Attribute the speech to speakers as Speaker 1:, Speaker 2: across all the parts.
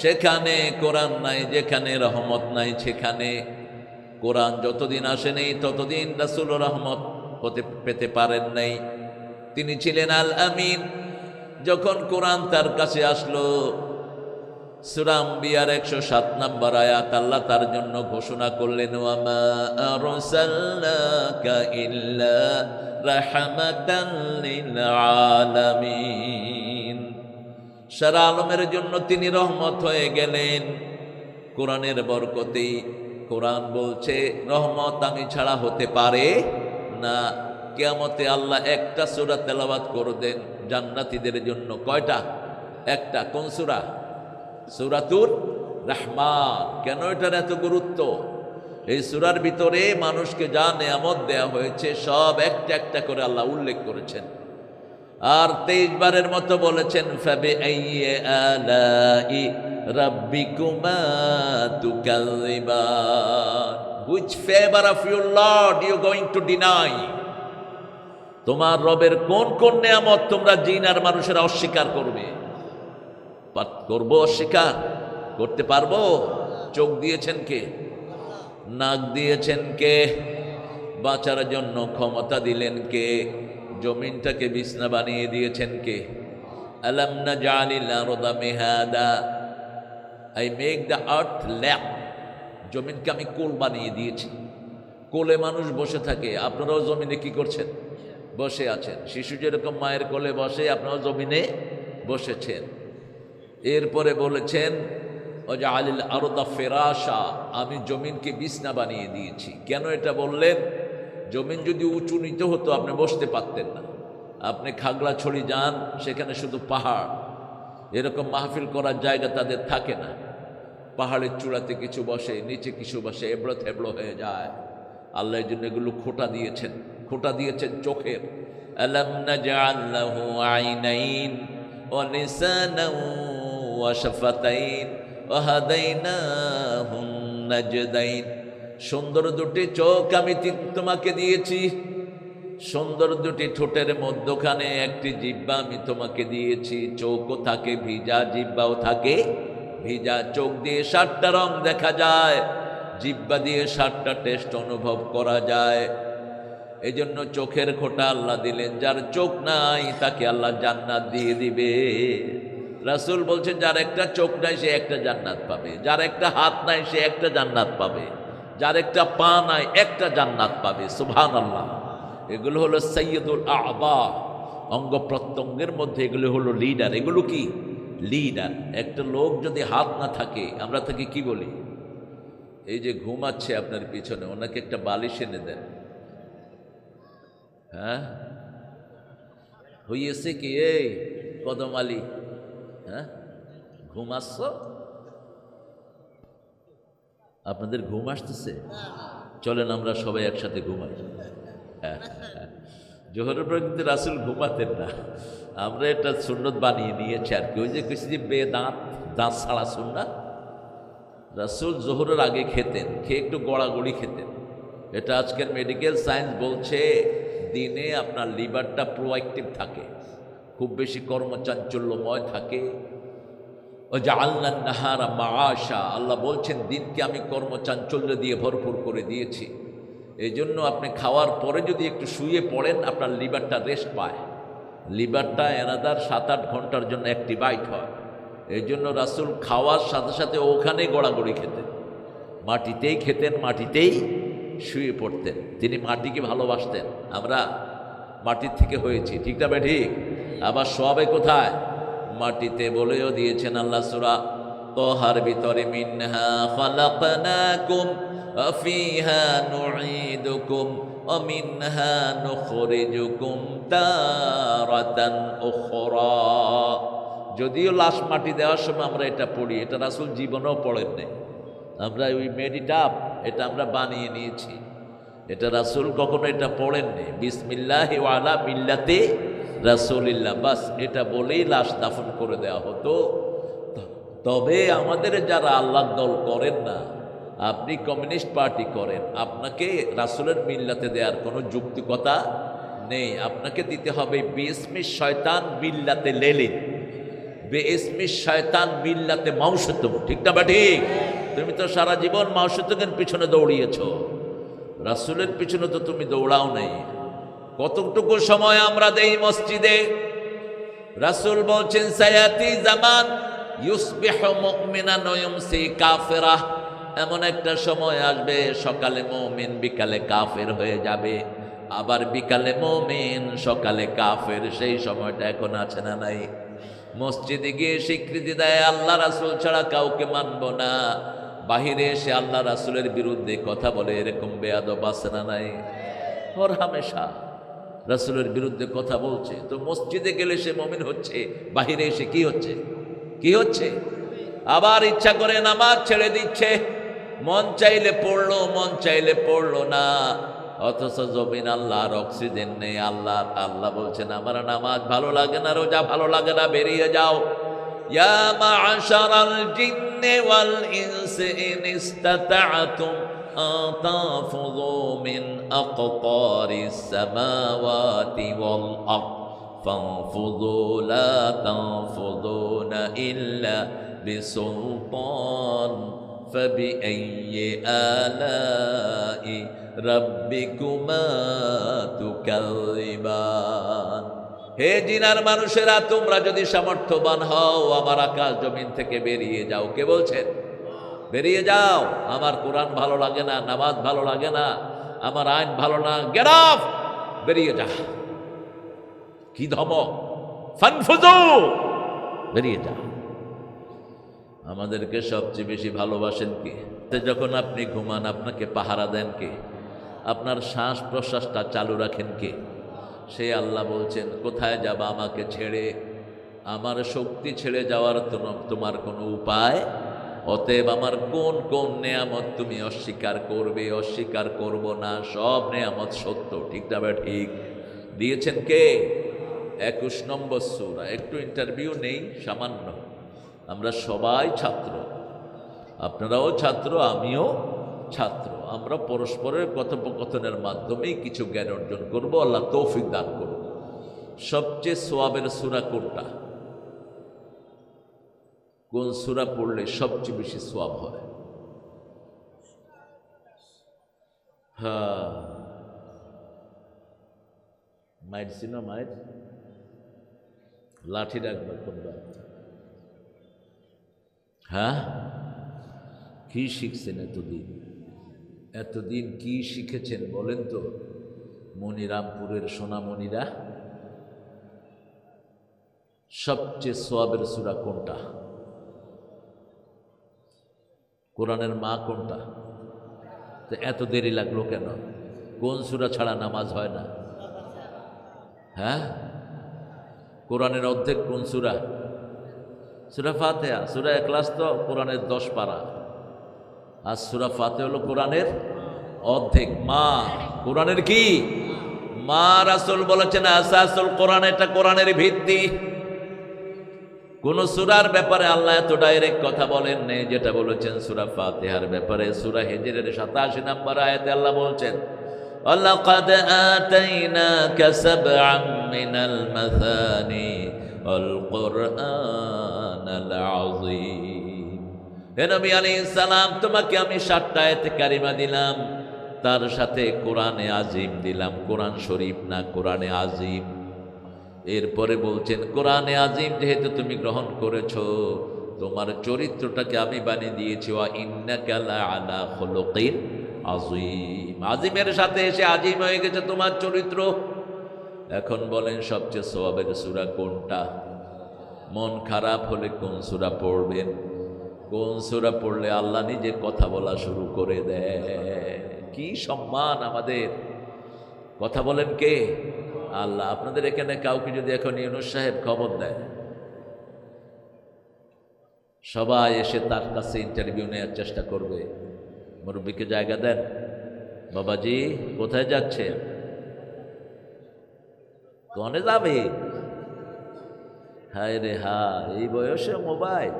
Speaker 1: সেখানে কোরআন নাই, যেখানে রহমত নাই, সেখানে কোরআন যতদিন আসেনি, ততদিন রাসুল রহমত হতে পেতে পারেন নাই। তিনি ছিলেন আল আমিন যখন কোরআন তার কাছে আসলো সুরাম বিয়ার একশো সাত নম্বর আয়াত আল্লাহ তার জন্য ঘোষণা করলেন আলামিন। সারা আলমের জন্য তিনি রহমত হয়ে গেলেন। কোরআনের বরকতেই কোরআন বলছে, রহমত আমি ছাড়া হতে পারে না। কেয়ামতে আল্লাহ একটা সুরা তেলাবাত করে দেন জান্নাতীদের জন্য। কয়টা? একটা। কোন সুরা? সুরাতুর রাহমান। কেন এটার এত গুরুত্ব? এই সুরার ভিতরে মানুষকে যা নেয়ামত দেয়া হয়েছে, সব একটা একটা করে আল্লাহ উল্লেখ করেছেন। আর তেইশ বারের মতো বলেছেন ফাবে আলাই রাব্বিকুমা তুকাল্লিবান favour you going to deny তোমার রবের কোন কোন নেয়ামত তোমরা জিন আর মানুষেরা অস্বীকার করবে? করব, অস্বীকার? করতে পারব? চোখ দিয়েছেন কে? নাক দিয়েছেন কে? বাঁচার জন্য ক্ষমতা দিলেন কে? জমিনটাকে বিছনা বানিয়ে দিয়েছেন কে? আলাম না জালিল মেহাদা। I make the earth lap জমিনকে আমি কোল বানিয়ে দিয়েছি। কোলে মানুষ বসে থাকে। আপনারাও জমিনে কি করছেন? বসে আছেন। শিশু যেরকম মায়ের কোলে বসে, আপনারাও জমিনে বসেছেন। এরপরে বলেছেন যে আলিল আরদা ফেরাসা আমি জমিনকে বিছনা বানিয়ে দিয়েছি। কেন এটা বললেন? জমিন যদি উঁচু নিতে হতো, আপনি বসতে পারতেন না। আপনি খাগড়াছড়ি যান, সেখানে শুধু পাহাড়। এরকম মাহফিল করার জায়গা তাদের থাকে না। পাহাড়ের চূড়াতে কিছু বসে, নিচে কিছু বসে, এবড়ো থেবড়ো হয়ে যায়। আল্লাহর জন্য এগুলো খোটা দিয়েছেন। খোটা দিয়েছেন চোখের। আলাম সুন্দর দুটি চোখ আমি তোমাকে দিয়েছি। সুন্দর দুটি ঠোঁটের মধ্যখানে একটি জিব্বা আমি তোমাকে দিয়েছি। চোখও থাকে, ভিজা জিব্বাও থাকে। ভিজা চোখ দিয়ে সাতটা রং দেখা যায়। জিব্বা দিয়ে সাতটা টেস্ট অনুভব করা যায়। এই জন্য চোখের খোটা আল্লাহ দিলেন, যার চোখ নাই তাকে আল্লাহ জান্নাত দিয়ে দিবে। রাসূল বলছেন যার একটা চোখ নাই সে একটা জান্নাত পাবে, যার একটা হাত নাই সে একটা জান্নাত পাবে। যার একটা পা নাই, একটা জান্নাত পাবে সুবহান আল্লাহ এগুলো হলো সৈয়দুল আবা অঙ্গ প্রত্যঙ্গের মধ্যে এগুলো হলো লিডার এগুলো কি? লিডার একটা লোক যদি হাত না থাকে, আমরা তাকে কি বলি? এই যে ঘুমাচ্ছে আপনার পিছনে, ওনাকে একটা বালিশ এনে দেন। হ্যাঁ? হইয়েছে কি? এই কদম আলী। হ্যাঁ? ঘুমাচ্ছ? আপনাদের ঘুম আসতেছে? চলেন আমরা সবাই একসাথে ঘুমাই। জোহরের পর কিন্তু রাসুল ঘুমাতেন না। আমরা এটা সুন্নত বানিয়ে নিয়েছি আর কি। ওই যে কিছু যে বে দাঁত দাঁত ছাড়া সুন্নাত। রাসুল জোহরের আগে খেতেন, খেয়ে একটু গড়াগড়ি খেতেন। এটা আজকের মেডিকেল সায়েন্স বলছে, দিনে আপনার লিভারটা প্রোয়াক্টিভ থাকে। খুব বেশি কর্মচাঞ্চল্যময় থাকে। ও যে আল্লাহ নাহারা মাআশা আল্লাহ বলছেন, দিনকে আমি কর্মচাঞ্চল্য দিয়ে ভরপুর করে দিয়েছি। এই জন্য আপনি খাওয়ার পরে যদি একটু শুয়ে পড়েন, আপনার লিভারটা রেস্ট পায়। লিভারটা এনাদার সাত আট ঘণ্টার জন্য অ্যাক্টিভাইট হয়। এই জন্য রাসুল খাওয়ার সাথে সাথে ওখানে গড়াগড়ি খেতেন। মাটিতেই খেতেন, মাটিতেই শুয়ে পড়তেন। তিনি মাটিকে ভালোবাসতেন। আমরা মাটির থেকে হয়েছি। ঠিক না বে ঠিক? আবার সবে কোথায়? মাটিতে বলেও দিয়েছেন আল্লাহ সুরা তোহার ভিতরে, মিনহা খলাকনাকুম, ফিহা নুঈদুকুম অমিনহা নুখরিজুকুম তারাতান উখরা। যদিও লাশ মাটি দেওয়ার সময় আমরা এটা পড়ি, এটা রাসুল জীবনেও পড়েন নাই। আমরা ওই মেডিট আপ এটা আমরা বানিয়ে নিয়েছি। এটা রাসুল কখনো এটা পড়েন নাই। বিসমিল্লাহ ওয়ালা মিল্লাতে রাসুলিল্লাহ, বাস এটা বলেই লাশ দাফন করে দেওয়া হতো। তবে আমাদের যারা আল্লাহ দল করেন না, আপনি কমিউনিস্ট পার্টি করেন, আপনাকে রাসুলের মিল্লাতে দেওয়ার কোনো যুক্তিকতা নেই। আপনাকে দিতে হবে বিসমি শয়তান মিল্লাতে লেলিন। বে ইসমি শয়তান মিল্লাতে মাউসুতুম ঠিক না বা ঠিক? তুমি তো সারা জীবন মাউসুতুকের পিছনে দৌড়িয়েছ। রাসুলের পিছনে তো তুমি দৌড়াও নেই। কতটুকু সময় আমরা দেই মসজিদে? রাসুল বলছেন, সায়াতি জামান কাফিরা। এমন একটা সময় আসবে, সকালে মুমিন বিকালে কাফের হয়ে যাবে। আবার বিকালে মুমিন, সকালে কাফের, সেই সময়টা এখন আছে না নাই? মসজিদে গিয়ে স্বীকৃতি দেয়, আল্লাহ রাসুল ছাড়া কাউকে মানব না। বাহিরে এসে আল্লাহ রাসুলের বিরুদ্ধে কথা বলে, এরকম বেয়াদব আছে না নাই? ওর হামেশা। রাসুলের বিরুদ্ধে কথা বলছে। তো মসজিদে গেলে সে মমিন হচ্ছে, বাহিরে এসে কি হচ্ছে? কি হচ্ছে? আবার ইচ্ছা করে নামাজ ছেড়ে দিচ্ছে। মন চাইলে পড়ল, মন চাইলে পড়ল না। অথচ জমিন আল্লাহর অক্সিজেন নেই, আল্লাহ আল্লাহ বলছেন, আমার নামাজ ভালো লাগে না, রোজা ভালো লাগে না, বেরিয়ে যাও। ইয়া মা'শারাল জিন্নে ওয়াল ইনসি ইন ইসতাতা'তুম أن تنفذوا من أقطار السماوات والأرض فانفذوا لا تنفذون إلا بسلطان فبأي آلاء ربكما تكذبان হে জিনার মানুষেরা তোমরা যদি সামর্থ্যবান হও আমার আকাশ জমিন থেকে বেরিয়ে যাও কে বলছেন বেরিয়ে যাও। আমার কোরআন ভালো লাগে না, নামাজ ভালো লাগে না, আমার আইন ভালো না গেরাফ বেরিয়ে যা কি ধমক? ফানফুজু! বেরিয়ে যা আমাদেরকে সবচেয়ে বেশি ভালোবাসেন কে? যখন আপনি ঘুমান, আপনাকে পাহারা দেন কে? আপনার শ্বাস প্রশ্বাসটা চালু রাখেন কে? সে আল্লাহ বলছেন, কোথায় যাবা আমাকে ছেড়ে? আমার শক্তি ছেড়ে যাওয়ার তোমার কোনো উপায় অতএব আমার কোন কোন নেয়ামত তুমি অস্বীকার করবে, অস্বীকার করব না, সব নেয়ামত সত্য, ঠিক না বা ঠিক? দিয়েছেন কে? একুশ নম্বর সুরা, একটু ইন্টারভিউ নেই, সামান্য। আমরা সবাই ছাত্র। আপনারাও ছাত্র, আমিও ছাত্র। আমরা পরস্পরের কথোপকথনের মাধ্যমেই কিছু জ্ঞান অর্জন করব, আল্লাহ তৌফিক দান করব সবচেয়ে সোয়াবের সুরা কোনটা? কোন সুরা পড়লে সবচেয়ে বেশি সোয়াব হয়? হ্যাঁ। মায়ের ছিল মায়ের? লাঠি রাখবে কোনটা হ্যাঁ? কি শিখছেন এতদিন? এতদিন কি শিখেছেন বলেন তো? মনিরামপুরের সোনামণিরা? সবচেয়ে সোয়াবের সুরা কোনটা? কোরআনের মা কোনটা? তো এত দেরি লাগল কেন? কোন সুরা ছাড়া নামাজ হয় না? হ্যাঁ? কোরআনের অর্ধেক কোন সুরা? সুরা ফাতেহা। সুরা একলাস তো কোরআনের দশ পারা। আর সুরা ফাতে হলো কোরআনের অর্ধেক। মা। কোরআনের কি? মা রাসুল বলেছেন, আসাসুল কোরআন, এটা কোরআনের ভিত্তি। কোন সুরার ব্যাপারে আল্লাহ এত ডাইরেক্ট কথা বলেন নেই যেটা বলেছেন সুরা ফাতেহার ব্যাপারে সুরা হেজরের সাতাশি নম্বর আয়াতে আল্লাহ বলছেন وَلَقَدْ آتَيْنَاكَ سَبْعًا مِنَ الْمَثَانِي وَالْقُرْآنَ الْعَظِيمَ হে নবী আলাইহিস সালাম তোমাকে আমি সাতটা আয়াতে কারিমা দিলাম তার সাথে কোরআনে আজিম দিলাম কোরআন শরীফ না কোরআনে আজিম এরপরে বলছেন, কোরআনে আজিম যেহেতু তুমি গ্রহণ করেছ, তোমার চরিত্রটাকে আমি বানিয়ে দিয়েছি, ওয়া ইন্নাকা লা আলা খুলুকিন আজিম আজিমের সাথে এসে আজিম হয়ে গেছে তোমার চরিত্র। এখন বলেন, সবচেয়ে সোয়াবের সূরা কোনটা? মন খারাপ হলে কোন সুরা পড়বেন? কোন সুরা পড়লে আল্লাহ নিজে কথা বলা শুরু করে দেয়? কি সম্মান আমাদের। কথা বলেন কে? আল্লাহ, আপনাদের এখানে কাউকে যদি এখন ইউনুস সাহেব খবর দেয়, সবাই এসে তার কাছে ইন্টারভিউ নেওয়ার চেষ্টা করবে। মুরব্বীকে জায়গা দেন। বাবাজি, কোথায় যাচ্ছে কনে যাবে? হায় রে হা এই বয়সে মোবাইল।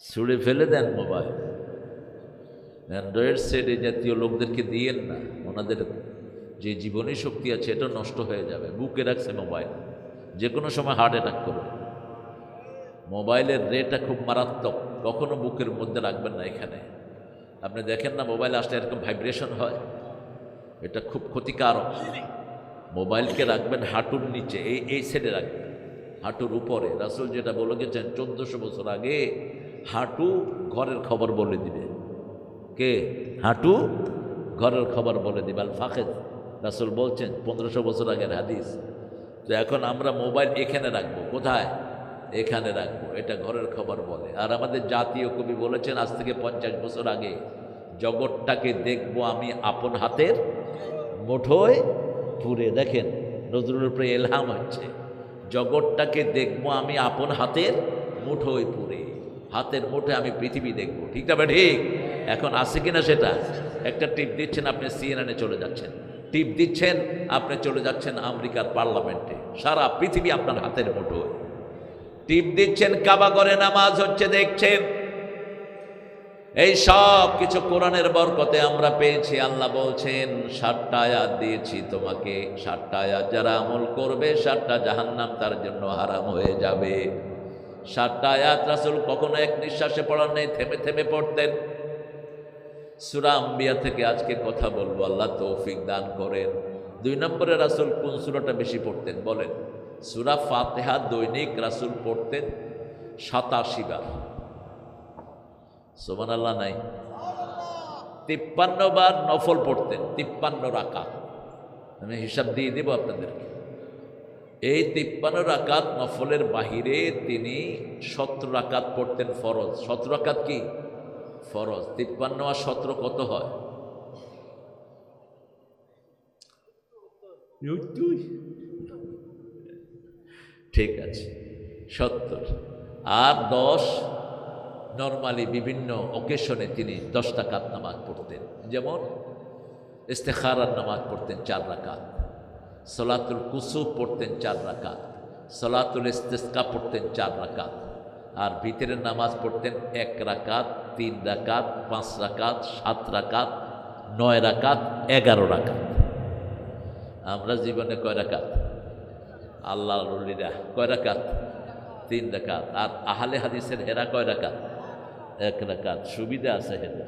Speaker 1: ছুঁড়ে ফেলে দেন মোবাইল। অ্যান্ড্রয়েড সেট এই জাতীয় লোকদেরকে দিয়েন না, ওনাদের যে জীবনী শক্তি আছে, এটা নষ্ট হয়ে যাবে। বুকে রাখছে মোবাইল। যে কোনো সময় হার্ট অ্যাটাক করবে। মোবাইলের রেটা খুব মারাত্মক। কখনো বুকের মধ্যে রাখবেন না এখানে। আপনি দেখেন না, মোবাইল আসলে এরকম ভাইব্রেশন হয়? এটা খুব ক্ষতিকারক। মোবাইলকে রাখবেন হাঁটুর নিচে, এই এই সাইডে রাখবেন। হাঁটুর উপরে। রাসুল যেটা বলে গেছেন, চোদ্দোশো বছর আগে হাঁটু ঘরের খবর বলে দিবে। কে? হাঁটু ঘরের খবর বলে দিবে। আল ফাখেদ রাসুল বলছেন, পনেরোশো বছর আগের হাদিস। তো এখন আমরা মোবাইল এখানে রাখব, কোথায়? এখানে রাখব, এটা ঘরের খবর বলে। আর আমাদের জাতীয় কবি বলেছেন, আজ থেকে পঞ্চাশ বছর আগে, জগৎটাকে দেখব আমি আপন হাতের মুঠোয় পুরে দেখেন নজরুল উপরে এলহাম হচ্ছে। জগৎটাকে দেখব আমি আপন হাতের মুঠোয় পুরে হাতের মুঠে আমি পৃথিবী দেখব। ঠিক না ঠিক? এখন আছে কিনা সেটা? একটা টিপ দিচ্ছেন, আপনি সিএনএনে চলে যাচ্ছেন। টিপ দিচ্ছেন, আপনি চলে যাচ্ছেন আমেরিকার পার্লামেন্টে। সারা পৃথিবী আপনার হাতের মুঠোয় টিপ দিচ্ছেন, কাবা করে নামাজ হচ্ছে, দেখছেন? এই সব কিছু কোরআনের বরকতে আমরা পেয়েছি, আল্লাহ বলছেন ষাটটা আয়াত দিয়েছি তোমাকে। ষাটটা আয়াত যারা আমল করবে ষাটটা জাহান্নাম তার জন্য হারাম হয়ে যাবে। ষাটটা আয়াত রাসুল কখনো এক নিঃশ্বাসে পড়ার নেই, থেমে থেমে পড়তেন। সুরা আম্বিয়া থেকে আজকে কথা বলব, আল্লাহ তৌফিক দান করেন। দুই নম্বরে রাসুল কোন সুরাটা বেশি পড়তেন বলেন? সুরা ফাতেহা দৈনিক রাসুল পড়তেন সাতাশি বার। সোমান আল্লাহ নাই? তিপ্পান্ন বার নফল পড়তেন, তিপ্পান্ন রাকাত। আমি হিসাব দিয়ে দিব আপনাদেরকে। এই তিপ্পান্ন রাকাত নফলের বাহিরে তিনি সতেরো রাকাত পড়তেন ফরজ। সতেরো রাকাত কি? ফরজ তিপ্পান্ন আর সতেরো কত হয়? ঠিক আছে সত্তর। আর দশ নর্মালি বিভিন্ন অকেশনে তিনি দশ টাকাত নামাজ পড়তেন। যেমন ইস্তেখারার নামাজ পড়তেন চার রাকাত সলাতুল কুসুফ পড়তেন চার রাকাত সলাতুল ইস্তেস্কা পড়তেন চার রাকাত আর ভিতরের নামাজ পড়তেন এক রাকাত তিন রাকাত, পাঁচ রাকাত, সাত রাকাত, নয় রাকাত, এগারো রাকাত। আমরা জীবনে কয় রাকাত? আল্লাহ রলিরা কয় রাকাত? তিন রাকাত। আর আহলে হাদিসের হেরা কয় রাকাত? এক রাকাত। সুবিধা আছে হেরা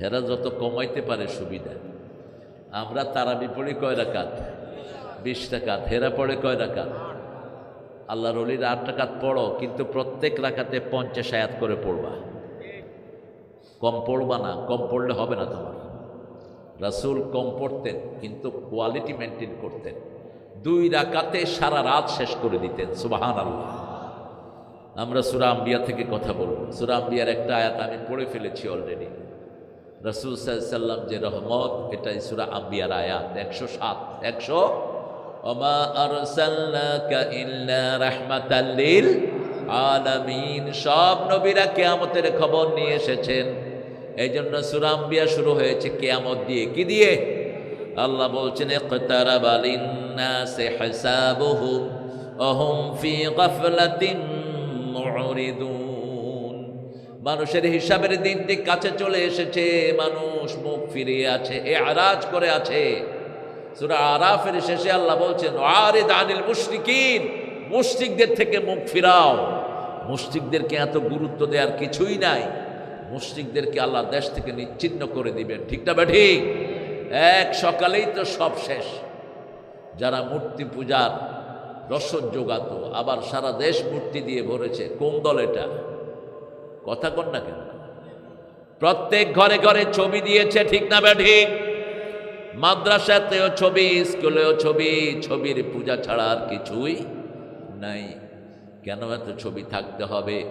Speaker 1: হেরা যত কমাইতে পারে সুবিধা। আমরা তারাবি পড়ি কয় রাকাত? বিশ টাকাত হেরা পড়ে কয় রাকাত? আল্লাহ রলির আট টাকাত পড়ো, কিন্তু প্রত্যেক রাকাতে পঞ্চাশ আয়াত করে পড়বা। কম পড়বা না, কম পড়লে হবে না তোমার। রাসুল কম পড়তেন, কিন্তু কোয়ালিটি মেনটেন করতেন। দুই রাকাতে সারা রাত শেষ করে দিতেন সুবাহান আল্লাহ আমরা সুরা আম্বিয়া থেকে কথা বলব। সুরা আম্বিয়ার একটা আয়াত আমি পড়ে ফেলেছি অলরেডি রসুল সাল্লাম যে রহমত, এটাই সুরা আম্বিয়ার আয়াত, একশো সাত, একশো। আলামিন। সব নবীরা কেয়ামতের খবর নিয়ে এসেছেন। এই জন্য সুরা আম্বিয়া শুরু হয়েছে কেয়ামত দিয়ে। কি দিয়ে? আল্লাহ বলছেন মানুষের হিসাবের দিনটি কাছে চলে এসেছে, মানুষ মুখ ফিরিয়ে আছে এ আরাজ করে আছে। সুরা আরাফের শেষে আল্লাহ বলছেন আরে দানিল মুশরিকিন, মুশরিকদের থেকে মুখ ফিরাও। মুশরিকদেরকে এত গুরুত্ব দেওয়ার কিছুই নাই। মুশরিকদেরকে আল্লাহ দেশ থেকে নিচ্ছিন্ন করে দিবেন। ঠিক না ঠিক? এক সকালেই তো সব শেষ। যারা মূর্তি পূজার রসদ যোগাতো আবার সারা দেশ মূর্তি দিয়ে ভরেছে, কোন দল এটা? কথা কন না কেন? প্রত্যেক ঘরে ঘরে ছবি দিয়েছে, ঠিক না ঠিক? মাদ্রাসাতেও ছবি, স্কুলেও ছবি, ছবির পূজা ছাড়া আর কিছুই নাই। কেন এত ছবি থাকতে হবে?